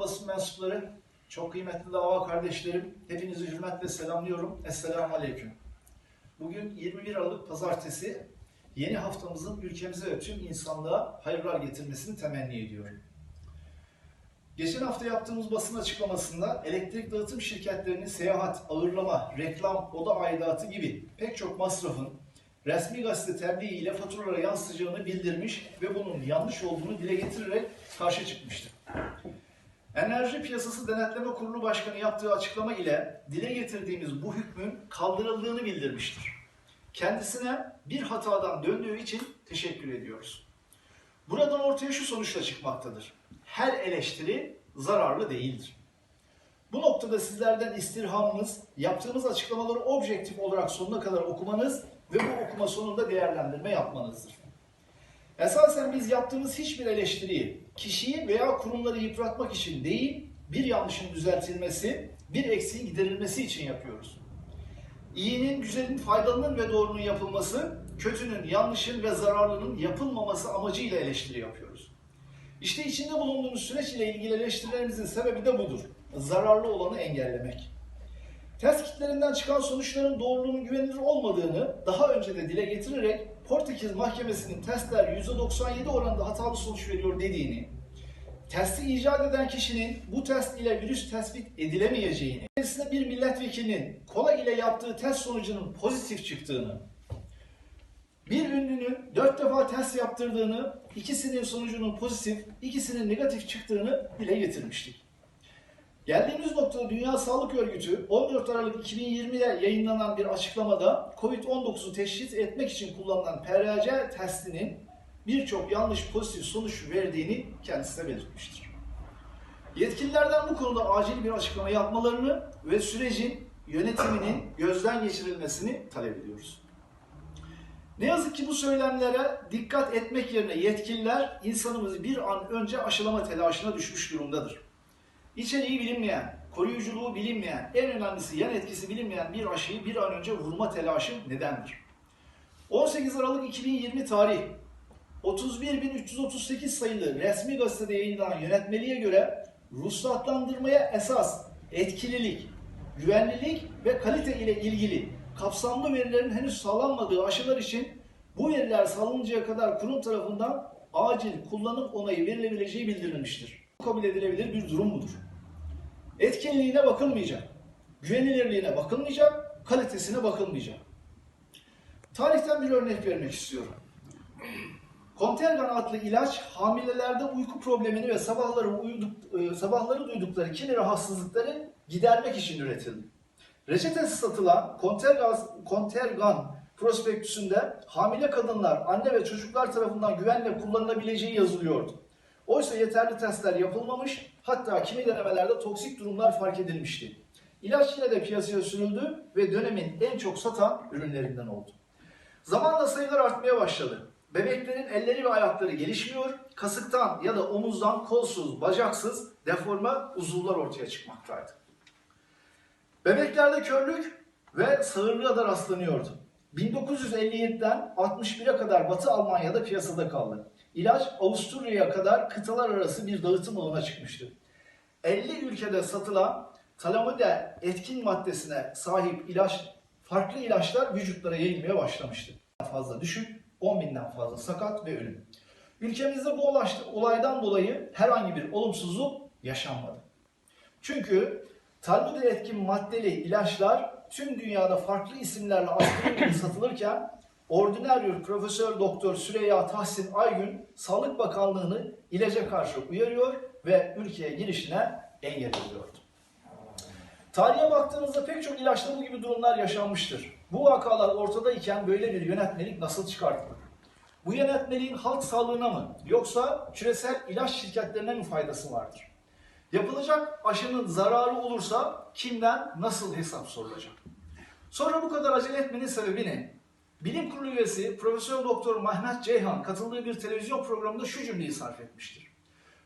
basın mensupları, çok kıymetli dava kardeşlerim, hepinizi hürmetle selamlıyorum. Esselamu Aleyküm. Bugün 21 Aralık Pazartesi, yeni haftamızın ülkemize ve tüm insanlığa hayırlar getirmesini temenni ediyorum. Geçen hafta yaptığımız basın açıklamasında elektrik dağıtım şirketlerinin seyahat, ağırlama, reklam, oda aidatı gibi pek çok masrafın resmi gazete tebliğ ile faturalara yansıyacağını bildirmiş ve bunun yanlış olduğunu dile getirerek karşı çıkmıştır. Enerji Piyasası Denetleme Kurulu Başkanı yaptığı açıklama ile dile getirdiğimiz bu hükmün kaldırıldığını bildirmiştir. Kendisine bir hatadan döndüğü için teşekkür ediyoruz. Buradan ortaya şu sonuçla çıkmaktadır. Her eleştiri zararlı değildir. Bu noktada sizlerden istirhamımız, yaptığımız açıklamaları objektif olarak sonuna kadar okumanız ve bu okuma sonunda değerlendirme yapmanızdır. Esasen biz yaptığımız hiçbir eleştiriyi kişiyi veya kurumları yıpratmak için değil, bir yanlışın düzeltilmesi, bir eksiğin giderilmesi için yapıyoruz. İyinin, güzelin, faydalının ve doğrunun yapılması, kötünün, yanlışın ve zararlının yapılmaması amacıyla eleştiri yapıyoruz. İşte içinde bulunduğumuz süreç ile ilgili eleştirilerimizin sebebi de budur. Zararlı olanı engellemek. Test kitlerinden çıkan sonuçların doğruluğunun güvenilir olmadığını daha önce de dile getirerek Portekiz Mahkemesi'nin testler %97 oranında hatalı sonuç veriyor dediğini, testi icat eden kişinin bu test ile virüs tespit edilemeyeceğini, içerisinde bir milletvekilinin kola ile yaptığı test sonucunun pozitif çıktığını, bir ünlünün dört defa test yaptırdığını, ikisinin sonucunun pozitif, ikisinin negatif çıktığını dile getirmiştik. Geldiğimiz noktada Dünya Sağlık Örgütü 14 Aralık 2020'de yayınlanan bir açıklamada COVID-19'u teşhis etmek için kullanılan PRC testinin birçok yanlış pozitif sonuç verdiğini kendisine belirtmiştir. Yetkililerden bu konuda acil bir açıklama yapmalarını ve sürecin yönetiminin gözden geçirilmesini talep ediyoruz. Ne yazık ki bu söylemlere dikkat etmek yerine yetkililer insanımızı bir an önce aşılama telaşına düşmüş durumdadır. İçeriği bilinmeyen, koruyuculuğu bilinmeyen, en önemlisi yan etkisi bilinmeyen bir aşıyı bir an önce vurma telaşı nedendir? 18 Aralık 2020 tarih 31.338 sayılı resmi gazetede yayınlanan yönetmeliğe göre ruhsatlandırmaya esas etkililik, güvenlilik ve kalite ile ilgili kapsamlı verilerin henüz sağlanmadığı aşılar için bu veriler sağlanıncaya kadar kurum tarafından acil kullanım onayı verilebileceği bildirilmiştir. Kabul edilebilir bir durum budur. Etkinliğine bakılmayacak, güvenilirliğine bakılmayacak, kalitesine bakılmayacak. Tarihten bir örnek vermek istiyorum. Kontergan adlı ilaç hamilelerde uyku problemini ve sabahları, uyuduk, e, sabahları duydukları kini rahatsızlıkları gidermek için üretildi. Reçetesi satılan Kontergan, Kontergan prospektüsünde hamile kadınlar, anne ve çocuklar tarafından güvenle kullanılabileceği yazılıyordu. Oysa yeterli testler yapılmamış, hatta kimi denemelerde toksik durumlar fark edilmişti. İlaç yine de piyasaya sürüldü ve dönemin en çok satan ürünlerinden oldu. Zamanla sayılar artmaya başladı. Bebeklerin elleri ve ayakları gelişmiyor, kasıktan ya da omuzdan kolsuz, bacaksız, deforme uzuvlar ortaya çıkmaktaydı. Bebeklerde körlük ve sağırlığa da rastlanıyordu. 1957'den 61'e kadar Batı Almanya'da piyasada kaldı. İlaç Avusturya'ya kadar kıtalar arası bir dağıtım alana çıkmıştı. 50 ülkede satılan talamide etkin maddesine sahip ilaç, farklı ilaçlar vücutlara yayılmaya başlamıştı. Fazla düşük, 10 binden fazla sakat ve ölüm. Ülkemizde bu olaydan dolayı herhangi bir olumsuzluk yaşanmadı. Çünkü talmude etkin maddeli ilaçlar tüm dünyada farklı isimlerle gibi satılırken Ordinarius Profesör Doktor Süreyya Tahsin Aygün Sağlık Bakanlığı'nı ilaca karşı uyarıyor ve ülkeye girişine engel oluyordu. Tarihe baktığımızda pek çok ilaçta bu gibi durumlar yaşanmıştır. Bu vakalar ortadayken böyle bir yönetmelik nasıl çıkartılır? Bu yönetmeliğin halk sağlığına mı yoksa küresel ilaç şirketlerine mi faydası vardır? Yapılacak aşının zararı olursa kimden nasıl hesap sorulacak? Sonra bu kadar acele etmenin sebebi ne? Bilim Kurulu üyesi Profesör Doktor Mehmet Ceyhan katıldığı bir televizyon programında şu cümleyi sarf etmiştir.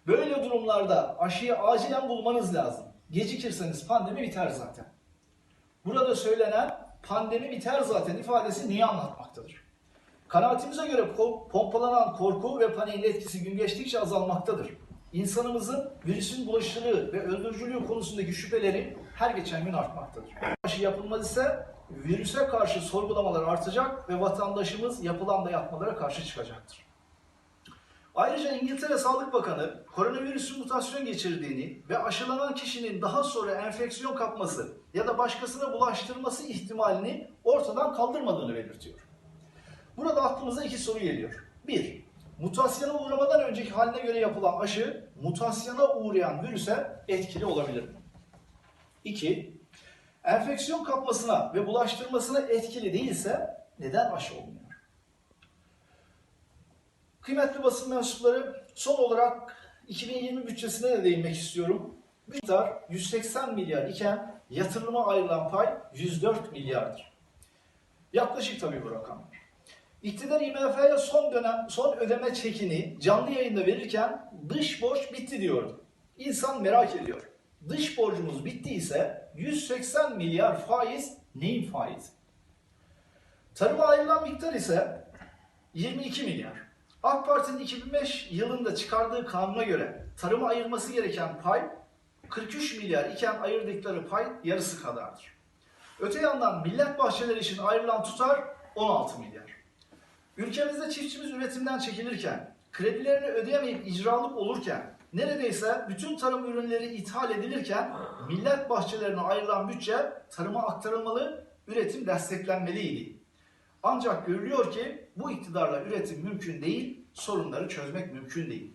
Böyle durumlarda aşıyı acilen bulmanız lazım. Gecikirseniz pandemi biter zaten. Burada söylenen pandemi biter zaten ifadesi niye anlatmaktadır? Kanaatimize göre pompalanan korku ve paniğin etkisi gün geçtikçe azalmaktadır. insanımızın virüsün bulaşıcılığı ve öldürücülüğü konusundaki şüpheleri her geçen gün artmaktadır. Aşı yapılmaz ise virüse karşı sorgulamalar artacak ve vatandaşımız yapılan dayatmalara karşı çıkacaktır. Ayrıca İngiltere Sağlık Bakanı koronavirüsün mutasyon geçirdiğini ve aşılanan kişinin daha sonra enfeksiyon kapması ya da başkasına bulaştırması ihtimalini ortadan kaldırmadığını belirtiyor. Burada aklımıza iki soru geliyor. Bir, mutasyona uğramadan önceki haline göre yapılan aşı mutasyona uğrayan virüse etkili olabilir mi? İki, enfeksiyon kapmasına ve bulaştırmasına etkili değilse neden aşı olmuyor? Kıymetli basın mensupları son olarak 2020 bütçesine de değinmek istiyorum. Miktar 180 milyar iken yatırıma ayrılan pay 104 milyardır. Yaklaşık tabii bu rakamlar. İktidar IMF'ye son dönem son ödeme çekini canlı yayında verirken dış borç bitti diyordu. İnsan merak ediyor. Dış borcumuz bittiyse 180 milyar faiz neyin faizi? Tarıma ayrılan miktar ise 22 milyar. AK Parti'nin 2005 yılında çıkardığı kanuna göre tarıma ayırması gereken pay 43 milyar iken ayırdıkları pay yarısı kadardır. Öte yandan millet bahçeleri için ayrılan tutar 16 milyar. Ülkemizde çiftçimiz üretimden çekilirken, kredilerini ödeyemeyip icralık olurken, neredeyse bütün tarım ürünleri ithal edilirken millet bahçelerine ayrılan bütçe tarıma aktarılmalı, üretim desteklenmeliydi. Ancak görülüyor ki bu iktidarla üretim mümkün değil, sorunları çözmek mümkün değil.